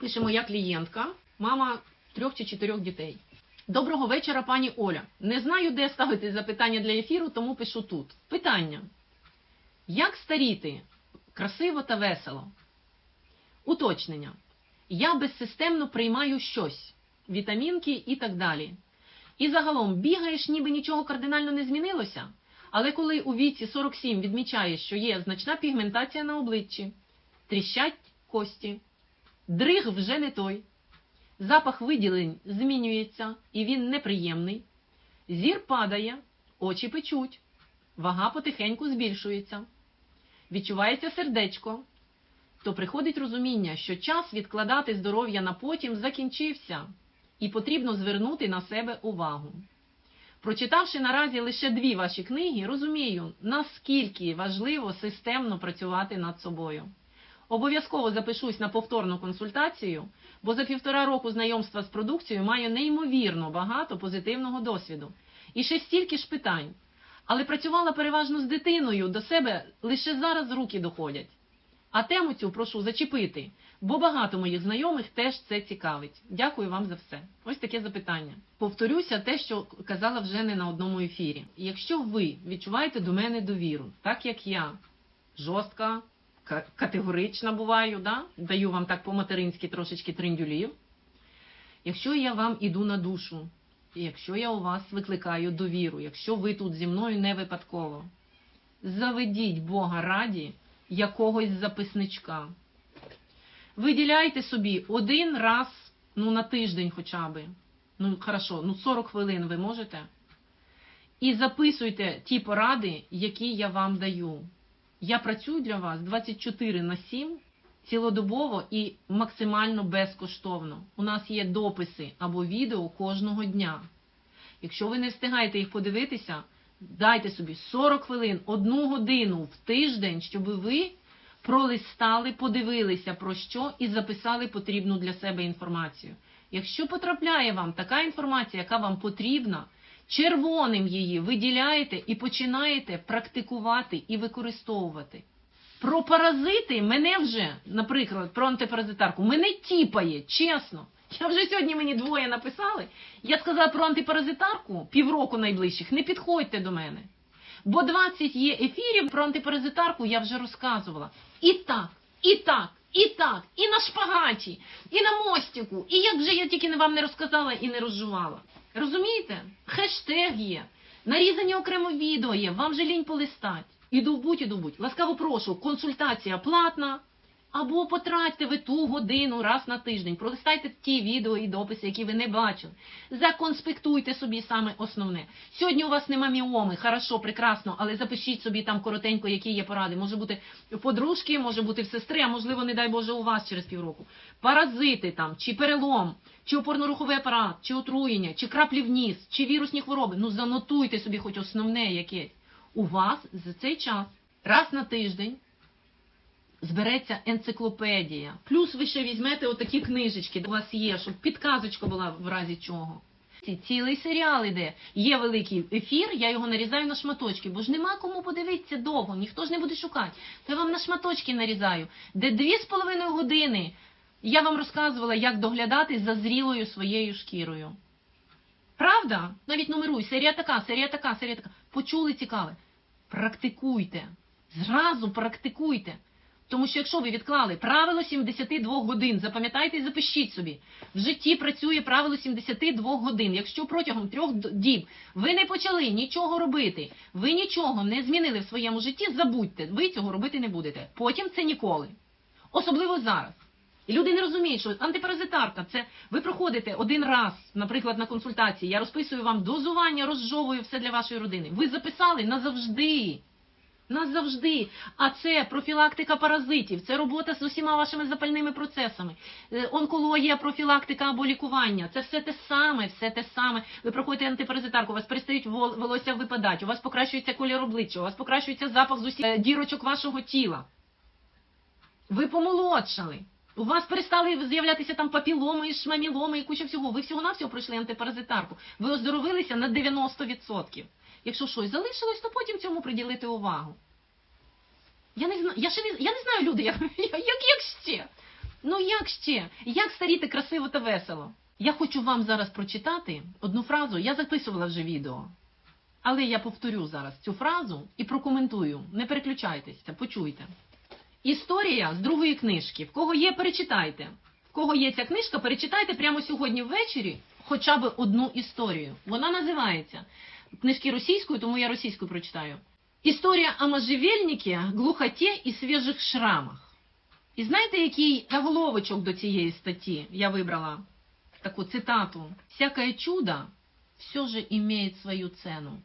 Пише моя клієнтка, мама трьох чи чотирьох дітей. Доброго вечора, пані Оля. Не знаю, де ставити запитання для ефіру, тому пишу тут. Питання: як старіти красиво та весело? Уточнення. Я безсистемно приймаю щось, вітамінки і так далі. І загалом бігаєш, ніби нічого кардинально не змінилося. Але коли у віці 47 відмічаєш, що є значна пігментація на обличчі, тріщать кості, дриг вже не той, запах виділень змінюється і він неприємний, зір падає, очі печуть, вага потихеньку збільшується, відчувається сердечко, то приходить розуміння, що час відкладати здоров'я на потім закінчився, і потрібно звернути на себе увагу. Прочитавши наразі лише дві ваші книги, розумію, наскільки важливо системно працювати над собою. Обов'язково запишусь на повторну консультацію, бо за півтора року знайомства з продукцією маю неймовірно багато позитивного досвіду. І ще стільки ж питань. Але працювала переважно з дитиною, до себе лише зараз руки доходять. А тему цю прошу зачепити, бо багато моїх знайомих теж це цікавить. Дякую вам за все. Ось таке запитання. Повторюся те, що казала вже не на одному ефірі. Якщо ви відчуваєте до мене довіру, так як я жорстка, ка- категорична буваю, да? даю вам так по-материнськи трошечки триндюлів. Якщо я вам іду на душу, якщо я у вас викликаю довіру, якщо ви тут зі мною не випадково, заведіть Бога раді якогось записничка. Виділяйте собі один раз, ну на тиждень хоча би. Ну, хорошо, ну 40 хвилин ви можете. І записуйте ті поради, які я вам даю. Я працюю для вас 24 на 7 цілодобово і максимально безкоштовно. У нас є дописи або відео кожного дня. Якщо ви не встигаєте їх подивитися, дайте собі 40 хвилин, одну годину в тиждень, щоб ви пролистали, подивилися про що і записали потрібну для себе інформацію. Якщо потрапляє вам така інформація, яка вам потрібна, червоним її виділяєте і починаєте практикувати і використовувати. Про паразити мене вже, наприклад, про антипаразитарку, мене тіпає, чесно. Я вже сьогодні мені двоє написали. Я сказала про антипаразитарку півроку найближчих. Не підходьте до мене. Бо 20 є ефірів про антипаразитарку, я вже розказувала. І так, і так, і так, і на шпагаті, і на мостику, і як вже я тільки вам не розказала і не розжувала. Розумієте? Хештег є, нарізані окремо відео є, вам же лінь полистать. І довбуть, і довбуть. Ласкаво прошу, консультація платна. Або потратьте ви ту годину раз на тиждень, пролистайте ті відео і дописи, які ви не бачили. Законспектуйте собі саме основне. Сьогодні у вас нема міоми, хорошо, прекрасно, але запишіть собі там коротенько, які є поради. Може бути у подружки, може бути в сестри, а можливо, не дай Боже, у вас через півроку. Паразити там, чи перелом, чи опорно-руховий апарат, чи отруєння, чи краплі в ніс, чи вірусні хвороби. Ну занотуйте собі хоч основне якесь. У вас за цей час раз на тиждень збереться енциклопедія. Плюс ви ще візьмете отакі книжечки, у вас є, щоб підказочка була в разі чого. Ці- Цілий серіал іде. Є великий ефір, я його нарізаю на шматочки, бо ж нема кому подивитися довго, ніхто ж не буде шукати. То я вам на шматочки нарізаю, де дві з половиною години я вам розказувала, як доглядати за зрілою своєю шкірою. Правда? Навіть нумеруй, серія така, серія така, серія така. Почули цікаве. Практикуйте. Зразу практикуйте. Тому що якщо ви відклали правило 72 годин, запам'ятайте і запишіть собі. В житті працює правило 72 годин. Якщо протягом трьох діб ви не почали нічого робити, ви нічого не змінили в своєму житті, забудьте, ви цього робити не будете. Потім це ніколи. Особливо зараз. І люди не розуміють, що антипаразитарка це ви проходите один раз, наприклад, на консультації. Я розписую вам дозування, розжовую все для вашої родини. Ви записали назавжди. Назавжди. А це профілактика паразитів, це робота з усіма вашими запальними процесами, е, онкологія, профілактика або лікування. Це все те саме, все те саме. Ви проходите антипаразитарку, у вас перестають волосся випадати, у вас покращується колір обличчя, у вас покращується запах з усіх е, дірочок вашого тіла. Ви помолодшали. У вас перестали з'являтися там папіломи, шмаміломи і куча всього. Ви всього-навсього пройшли антипаразитарку. Ви оздоровилися на 90%. Якщо щось залишилось, то потім цьому приділити увагу. Я не знаю, я ще не, я не знаю люди, як, як, як ще. Ну як ще? Як старіти красиво та весело? Я хочу вам зараз прочитати одну фразу. Я записувала вже відео. Але я повторю зараз цю фразу і прокоментую. Не переключайтеся, почуйте. Історія з другої книжки. В кого є, перечитайте. В кого є ця книжка, перечитайте прямо сьогодні ввечері хоча б одну історію. Вона називається книжки російською, тому я російською прочитаю. Історія о можжевельнике, глухоті і свіжих шрамах. І знаєте, який заголовочок до цієї статті я вибрала таку цитату. Всякое чудо все же имеет свою цену.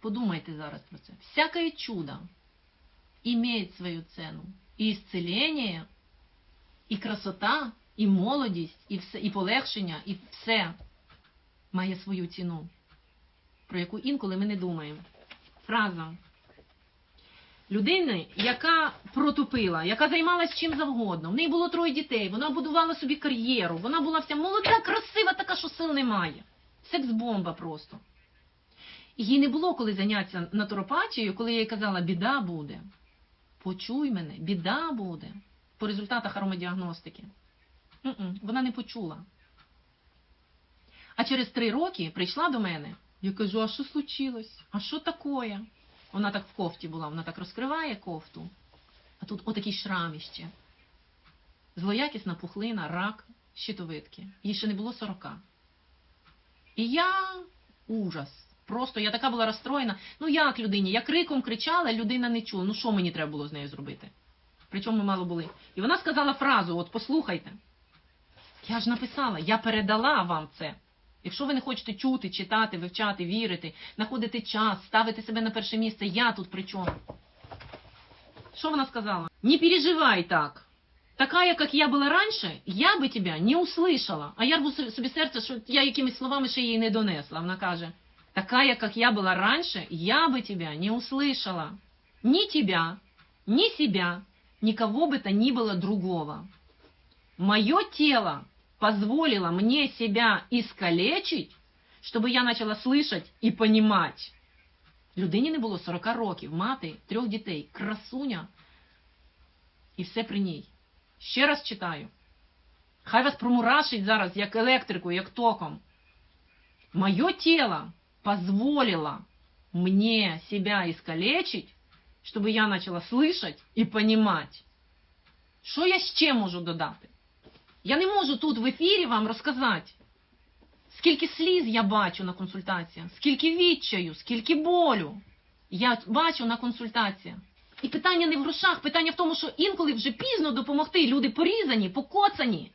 Подумайте зараз про це. Всякое чудо имеет свою цену. І исцеление, і красота, і молодість, і, все, і полегшення, і все має свою ціну, про яку інколи ми не думаємо. Фраза. Людини, яка протупила, яка займалась чим завгодно. В неї було троє дітей, вона будувала собі кар'єру, вона була вся молода, красива, така, що сил немає. Секс-бомба просто. Їй не було коли зайнятися натуропатією, коли я їй казала, біда буде. Почуй мене, біда буде. По результатах аромадіагностики. Вона не почула. А через три роки прийшла до мене. Я кажу, а що случилось? А що таке? Вона так в кофті була, вона так розкриває кофту. А тут отакий шрам іще. Злоякісна пухлина, рак, щитовидки. Їй ще не було 40. І я ужас. Просто я така була розстроєна. Ну як людині? Я криком кричала, людина не чула. Ну що мені треба було з нею зробити? Причому ми мало були. І вона сказала фразу: от послухайте. Я ж написала, я передала вам це. Якщо ви не хочете чути, читати, вивчати, вірити, знаходити час, ставити себе на перше місце, я тут при чому? Що вона сказала? Не переживай так. Такая, как я була раніше, я би тебе не услышала. А я рву собі серце, що я якимись словами ще їй не донесла. Вона каже, такая, как я была раньше, я бы тебя не услышала. Ни тебя, ни себя, никого бы то ни было другого. Мое тело позволило мне себя искалечить, чтобы я начала слышать и понимать. Людині не було 40 років, мати, трьох дітей, красуня, і все при ній. Ще раз читаю. Хай вас промурашить зараз, як електрику, як током. Мое тело позволило мне себя искалечить, чтобы я начала слышать и понимать. Що я ще можу додати? Я не можу тут в ефірі вам розказати, скільки сліз я бачу на консультаціях, скільки відчаю, скільки болю я бачу на консультаціях. І питання не в грошах, питання в тому, що інколи вже пізно допомогти. Люди порізані, покоцані,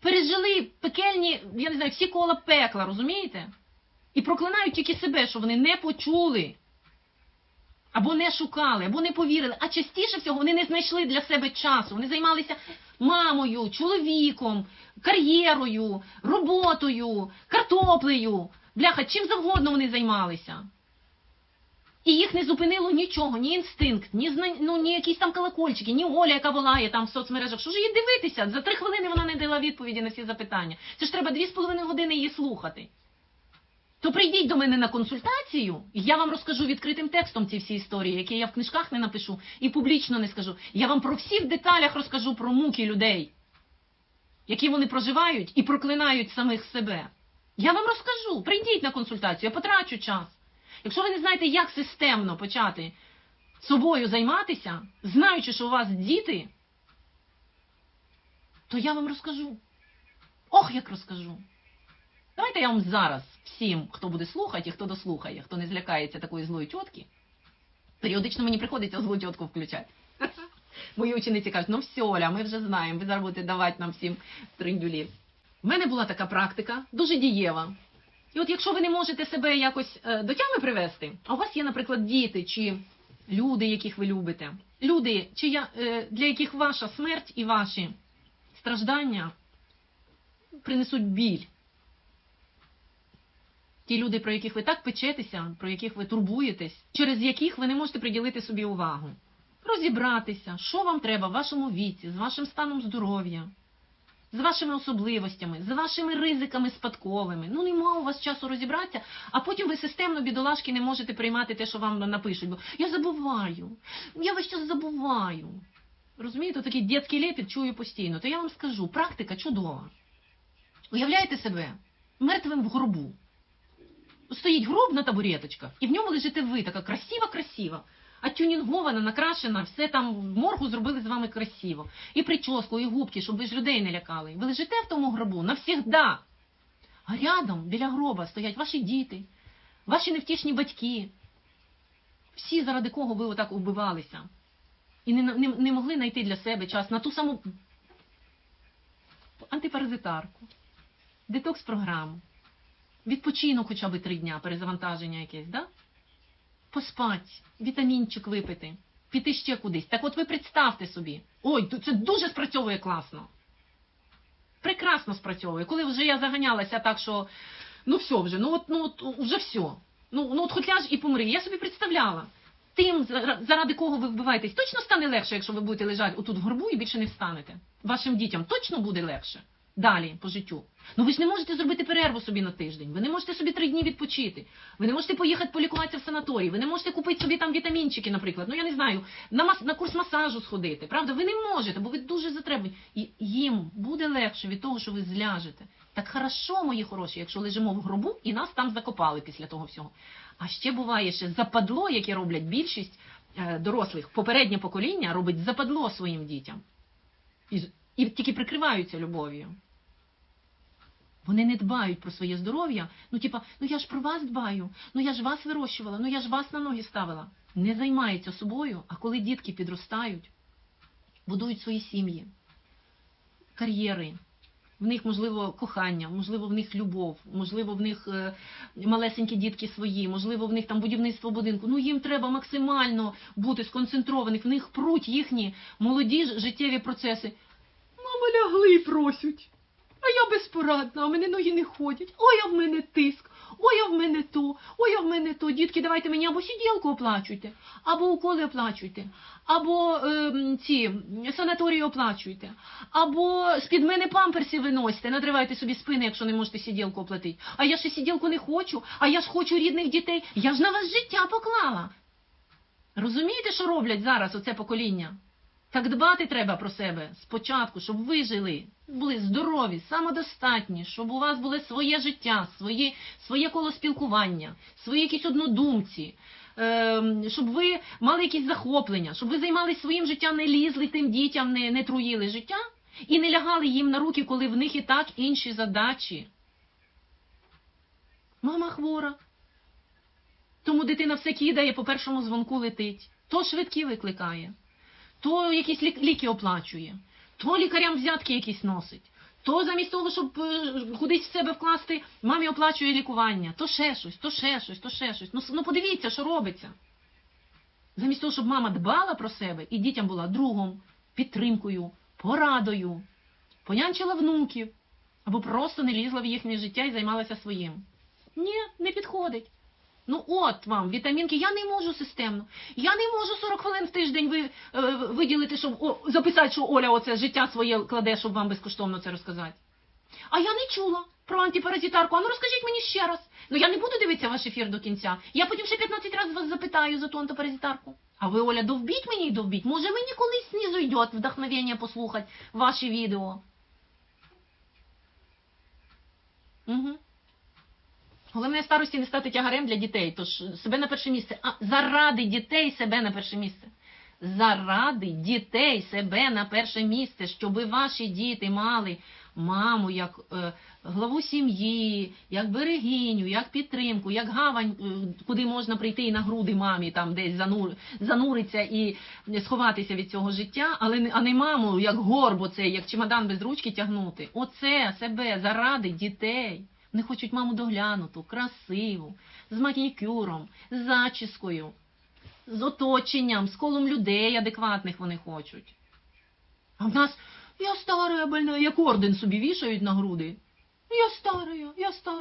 пережили пекельні, я не знаю, всі кола пекла, розумієте? І проклинають тільки себе, що вони не почули, або не шукали, або не повірили. А частіше всього вони не знайшли для себе часу. Вони займалися мамою, чоловіком, кар'єрою, роботою, картоплею. Бляха, чим завгодно вони займалися. І їх не зупинило нічого, ні інстинкт, ні ну, ні якісь там колокольчики, ні Оля, яка волає там в соцмережах. Що ж її дивитися? За три хвилини вона не дала відповіді на всі запитання. Це ж треба дві з половиною години її слухати. То прийдіть до мене на консультацію, і я вам розкажу відкритим текстом ці всі історії, які я в книжках не напишу і публічно не скажу. Я вам про всі в деталях розкажу про муки людей, які вони проживають і проклинають самих себе. Я вам розкажу. Прийдіть на консультацію, я потрачу час. Якщо ви не знаєте, як системно почати собою займатися, знаючи, що у вас діти, то я вам розкажу. Ох, як розкажу. Давайте я вам зараз всім, хто буде слухати і хто дослухає, хто не злякається такої злої тітки, періодично мені приходиться злу тітку включати. Мої учениці кажуть, ну все, Оля, ми вже знаємо, ви зараз будете давати нам всім триндюлів. У мене була така практика, дуже дієва. І от якщо ви не можете себе якось е, до тями привести, а у вас є, наприклад, діти чи люди, яких ви любите, люди, чи я, е, для яких ваша смерть і ваші страждання принесуть біль. Ті люди, про яких ви так печетеся, про яких ви турбуєтесь, через яких ви не можете приділити собі увагу. Розібратися, що вам треба в вашому віці, з вашим станом здоров'я, з вашими особливостями, з вашими ризиками спадковими. Ну, нема у вас часу розібратися, а потім ви системно, бідолашки, не можете приймати те, що вам напишуть. Бо я забуваю, я весь час забуваю. Розумієте, такий дітський лепіт чую постійно. То я вам скажу, практика чудова. Уявляєте себе мертвим в гробу. Стоїть гроб на табуреточках, і в ньому лежите ви, така красива-красива. А тюнінгована, накрашена, все там в моргу зробили з вами красиво. І прическу, і губки, щоб ви ж людей не лякали. Ви лежите в тому гробу навсігда. А рядом, біля гроба, стоять ваші діти, ваші невтішні батьки. Всі, заради кого ви отак убивалися. І не, не, не могли знайти для себе час на ту саму антипаразитарку, детокс-програму, відпочинок хоча б три дня, перезавантаження якесь, да? поспать, вітамінчик випити, піти ще кудись. Так от ви представте собі, ой, це дуже спрацьовує класно. Прекрасно спрацьовує. Коли вже я заганялася так, що ну все вже, ну от, ну от вже все. Ну, ну от хоч ляж і помри. Я собі представляла. Тим, заради кого ви вбиваєтесь, точно стане легше, якщо ви будете лежати отут в горбу і більше не встанете. Вашим дітям точно буде легше далі по життю. Ну ви ж не можете зробити перерву собі на тиждень. Ви не можете собі три дні відпочити. Ви не можете поїхати полікуватися в санаторій. Ви не можете купити собі там вітамінчики, наприклад. Ну я не знаю, на мас на курс масажу сходити. Правда, ви не можете, бо ви дуже затребувані. І їм буде легше від того, що ви зляжете. Так хорошо, мої хороші, якщо лежимо в гробу і нас там закопали після того всього. А ще буває ще западло, яке роблять більшість е, дорослих. Попереднє покоління робить западло своїм дітям. І, і тільки прикриваються любов'ю. Вони не дбають про своє здоров'я. Ну, типа, ну я ж про вас дбаю, ну я ж вас вирощувала, ну я ж вас на ноги ставила. Не займаються собою, а коли дітки підростають, будують свої сім'ї, кар'єри. В них, можливо, кохання, можливо, в них любов, можливо, в них е, малесенькі дітки свої, можливо, в них там будівництво будинку. Ну їм треба максимально бути сконцентрованих, в них пруть їхні молоді життєві процеси. Мама лягли і просять. А я безпорадна, а мене ноги не ходять. Ой, а в мене тиск, ой, а в мене то, ой, а в мене то. Дітки, давайте мені або сиділку оплачуйте, або уколи оплачуйте, або ем, ці санаторії оплачуйте, або з-під мене памперси виносите, надривайте собі спини, якщо не можете сиділку оплатити. А я ще сиділку не хочу, а я ж хочу рідних дітей. Я ж на вас життя поклала. Розумієте, що роблять зараз оце покоління? Так дбати треба про себе спочатку, щоб ви жили, були здорові, самодостатні, щоб у вас було своє життя, своє, своє коло спілкування, свої якісь однодумці, ем, щоб ви мали якісь захоплення, щоб ви займалися своїм життям, не лізли тим дітям, не, не труїли життя і не лягали їм на руки, коли в них і так інші задачі. Мама хвора. Тому дитина все кидає, по першому дзвонку летить, то швидкі викликає то якісь ліки оплачує, то лікарям взятки якісь носить, то замість того, щоб е, кудись в себе вкласти, мамі оплачує лікування, то ще щось, то ще щось, то ще щось. Ну, ну подивіться, що робиться. Замість того, щоб мама дбала про себе і дітям була другом, підтримкою, порадою, понянчила внуків, або просто не лізла в їхнє життя і займалася своїм. Ні, не підходить. Ну от вам вітамінки, я не можу системно. Я не можу 40 хвилин в тиждень ви, е, виділити, щоб о, записати, що Оля оце життя своє кладе, щоб вам безкоштовно це розказати. А я не чула про антипаразитарку. А ну розкажіть мені ще раз. Ну я не буду дивитися ваш ефір до кінця. Я потім ще 15 разів вас запитаю за ту антипаразитарку. А ви, Оля, довбіть мені і довбіть. Може мені колись знизу йде вдохновення послухати ваші відео. Угу. Головне старості не стати тягарем для дітей, тож себе на перше місце. А заради дітей себе на перше місце. Заради дітей себе на перше місце, щоб ваші діти мали маму як е, главу сім'ї, як берегиню, як підтримку, як гавань, е, куди можна прийти і на груди мамі, там десь занур, зануритися і сховатися від цього життя, але а не маму як горб, оцей, як чемодан без ручки тягнути. Оце себе заради дітей. Вони хочуть маму доглянуту, красиву, з манікюром, з зачіскою, з оточенням, з колом людей адекватних вони хочуть. А в нас я стара, больна, як орден собі вішають на груди. Я стара, я стара.